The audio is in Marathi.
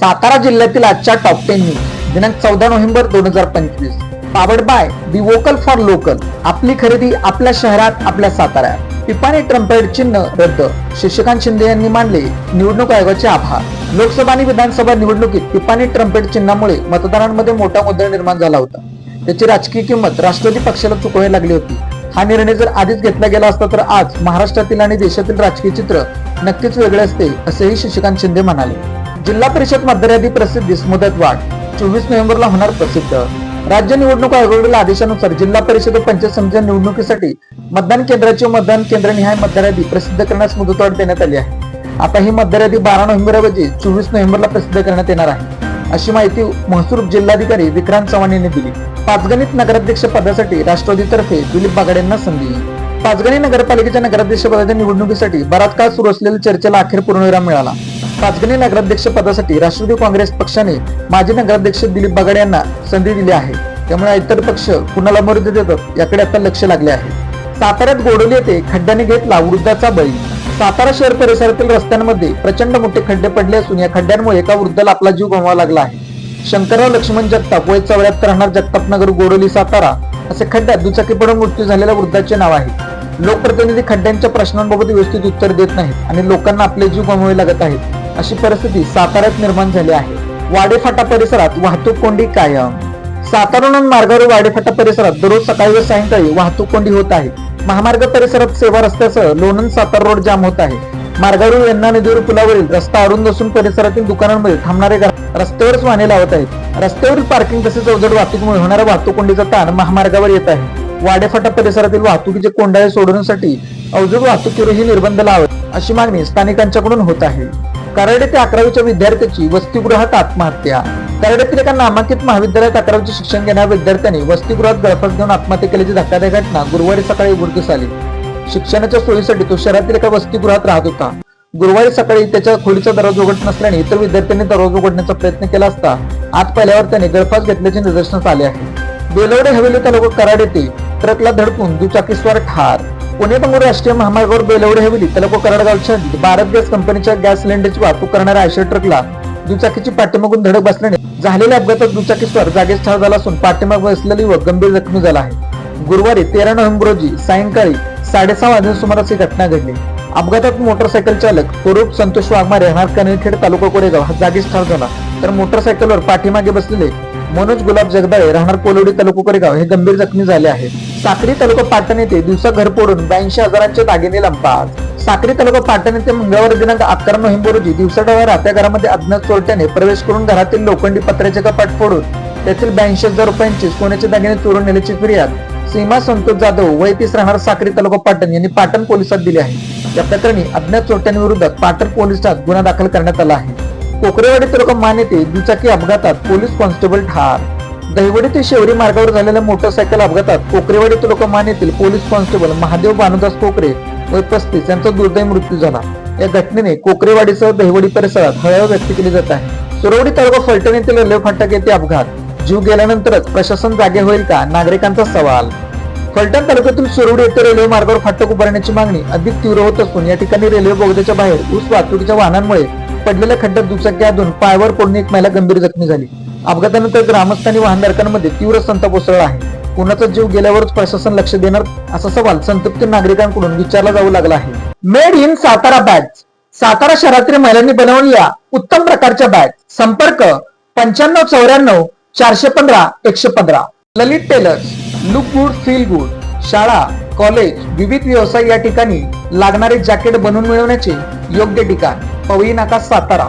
सातारा जिल्ह्यातील आजच्या टॉप टेन न्यूज दिनांक चौदा नोव्हेंबर दोन हजार पंचवीस. Powered by the vocal for local आपली खरेदी आपल्या शहरात आपल्या साताऱ्यात. पिपाणी ट्रम्पेट चिन्ह रद्द. शशिकांत शिंदे यांनी मानले निवडणूक आयोगाचे आभार. लोकसभा आणि विधानसभा निवडणुकीत पिपाने ट्रम्पेट चिन्हामुळे मतदारांमध्ये मोठा गोंधळ निर्माण झाला होता. त्याची राजकीय किंमत राष्ट्रवादी पक्षाला चुकवावी लागली होती. हा निर्णय जर आधीच घेतला गेला असता तर आज महाराष्ट्रातील आणि देशातील राजकीय चित्र नक्कीच वेगळे असते असेही शशिकांत शिंदे म्हणाले. जिल्हा परिषद मतदार प्रसिद्धीस मुदत वाढ. चोवीस नोव्हेंबरला होणार प्रसिद्ध. राज्य निवडणूक आयोगाकडील आदेशानुसार जिल्हा परिषद व पंचायत समिती निवडणुकीसाठी मतदान केंद्राची मतदान केंद्रनिहाय मतदार प्रसिद्ध करण्यास मुदतवाढ देण्यात आली आहे. आता ही मतदार यादी बारा नोव्हेंबर ऐवजी चोवीस नोव्हेंबरला प्रसिद्ध करण्यात येणार आहे. अशी माहिती महसूल जिल्हाधिकारी विक्रांत चव्हाण यांनी दिली. पाचगणित नगराध्यक्ष पदासाठी राष्ट्रवादीतर्फे दिलीप बागड यांना संधी. पाचगणी नगरपालिकेच्या नगराध्यक्ष पदाच्या निवडणुकीसाठी बराच काळ सुरू असलेल्या चर्चेला अखेर पूर्णविराम मिळाला. पाचगणी नगराध्यक्ष पदासाठी राष्ट्रवादी काँग्रेस पक्षाने माजी नगराध्यक्ष दिलीप बागड यांना संधी दिली आहे. त्यामुळे इतर पक्ष कुणाला मर्यादा देतात याकडे आता लक्ष लागले आहे. साताऱ्यात गोडोली येथे खड्ड्याने घेतला वृद्धाचा बळी. सातारा शहर परिसरातील रस्त्यांमध्ये प्रचंड मोठे खड्डे पडले असून या खड्ड्यांमुळे एका वृद्धाला आपला जीव गमवावा लागला आहे. शंकरराव लक्ष्मण जगताप वय चौऱ्याहत्तर राहणार जगताप नगर गोडोली सातारा असे खड्ड्यात दुचाकी पडून मृत्यू झालेल्या वृद्धाचे नाव आहे. लोकप्रतिनिधी खड्ड्यांच्या प्रश्नांबाबत व्यवस्थित उत्तर देत नाहीत आणि लोकांना आपले जीव गमवावे लागत आहेत. अशी परिस्थिती साताऱ्यात निर्माण झाली आहे. वाडेफाटा परिसरात वाहतूक कोंडी कायम. सातारा मार्गावर वाडेफाटा परिसरात दररोज सकाळी व सायंकाळी वाहतूक कोंडी होत आहे. महामार्ग परिसरात सेवा रस्त्यासह लोणंद सातारा रोड जाम होत आहे. मार्गावर यंदा नदीवर पुलावरील रस्ता अरुंद असून परिसरातील दुकानांमध्ये थांबणारे रस्त्यावरच वाहने लावत आहेत. रस्त्यावरील पार्किंग तसेच अवजड वाहतुकीमुळे होणाऱ्या वाहतूक कोंडीचा ताण महामार्गावर येत आहे. वाडेफाटा परिसरातील वाहतुकीचे कोंडाळे सोडवण्यासाठी अवजड वाहतुकीवरही निर्बंध लावत अशी मागणी स्थानिकांच्याकडून होत आहे. कराडे ते अकरावीच्या विद्यार्थ्याची वसतिगृहात आत्महत्या. कराड्यातील एका नामांकित महाविद्यालयात अकरावीचे शिक्षण घेणाऱ्या विद्यार्थ्यांनी वसतिगृहात गळफास घेऊन आत्महत्या केल्याची धक्कादायक घटना गुरुवारी सकाळी उघडकीस आली. शिक्षणाच्या सोयीसाठी तो शहरातील एका वसतिगृहात राहत होता. गुरुवारी सकाळी त्याच्या खोलीचा दरवाजा उघडत नसल्याने इतर विद्यार्थ्यांनी दरवाजा उघडण्याचा प्रयत्न केला असता आत पाहिल्यावर त्याने गळफास घेतल्याचे निदर्शनास आले आहे. बेलवडे हवेली तालुका कराड येथे ट्रकला धडकून दुचाकीस्वार ठार. पुणे बंगळुरू राष्ट्रीय महामार्गावर बेलवडे हवेली तलको कराड गावच्या भारत गॅस कंपनीच्या गॅस सिलेंडरची वाहतूक करणाऱ्या आयशर ट्रकला दुचाकीची पाठीमागून धडक बसल्याने झालेल्या अपघातात दुचाकीस्वार जागेच ठार झाला असून पाठीमाग बसलेला युवक गंभीर जखमी झाला आहे. गुरुवारी तेरा नोव्हेंबर रोजी सायंकाळी साडेसहा वाजून सुमारास ही घटना घडली. अपघातात मोटरसायकल चालक स्वरूप संतोष वाघमारे राहणार कनेरखेड तालुका कोरेगाव हा जागीच ठार झाला. तर मोटरसायकलवर पाठीमागे बसलेले मनोज गुलाब जगदाळे राहणार कोलवडी तालुका कोरेगाव हे गंभीर जखमी झाले आहेत. साक्री तालुका पाटण येथे दिवसा घर फोडून ब्याऐंशी हजारांचे दागिने लंपास साक्री तालुका पाटण येथे मंगळवार दिनांक अकरा नोव्हेंबर रोजी दिवसाढवळ्या राहत्या घरामध्ये अज्ञात चोरट्याने प्रवेश करून घरातील लोखंडी पत्र्याचे कपाट फोडून त्यातील ब्याऐंशी हजार रुपयांचे सोन्याचे दागिने चोरून नेल्याची फिर्याद सीमा संतोष जाधव वय तीस राहणार साक्री तालुका पाटण यांनी पाटण पोलिसात दिली आहे. या प्रकरणी अज्ञात चोरट्यांविरोधात पाटण पोलिसात गुन्हा दाखल करण्यात आला आहे. कोकरेवाडी तालुका मान येथे दुचाकी अपघातात पोलीस कॉन्स्टेबल ठार. दहिवडी ते शेवरी मार्गावर झालेल्या मोटरसायकल अपघातात कोकरेवाडी तालुका येथील पोलीस कॉन्स्टेबल महादेव भानुदास कोकरे व पस्तीस यांचा दुर्दैव मृत्यू झाला. या घटनेने कोकरेवाडीसह दहिवडी परिसरात हळहळ व्यक्त केली जात आहे. सुरवडी तालुका फलटण येथील रेल्वे फाटक येथे अपघात. जीव गेल्यानंतरच प्रशासन जागे होईल का? नागरिकांचा सवाल. फलटण तालुक्यातील सुरवडी येथे रेल्वे मार्गावर फाटक उभारण्याची मागणी अधिक तीव्र होत असून या ठिकाणी रेल्वे बोगद्याच्या बाहेर ऊस वाहतुकीच्या वाहनांमुळे पडलेल्या खड्ड्यात दुचाकी अधून पायावर पडून एक महिला गंभीर जखमी झाली. अपघातानंतर ग्रामस्थांनी वाहनधारकांमध्ये तीव्र संताप उसळला आहे. कुणाचा जीव गेल्यावरच प्रशासन लक्ष देणार असा सवाल संतप्त नागरिकांकडून विचारला जाऊ लागला आहे. Made in Satara bag Satara शहरातील महिलांनी बनवलेल्या उत्तम प्रकारच्या बॅग संपर्क पंच्याण्णव चौऱ्याण्णव चारशे पंधरा एकशे पंधरा. Lalit tailors look good feel good शाळा कॉलेज विविध व्यवसाय या ठिकाणी लागणारे जॅकेट बनवून मिळवण्याचे योग्य ठिकाण. पवई नाका सातारा.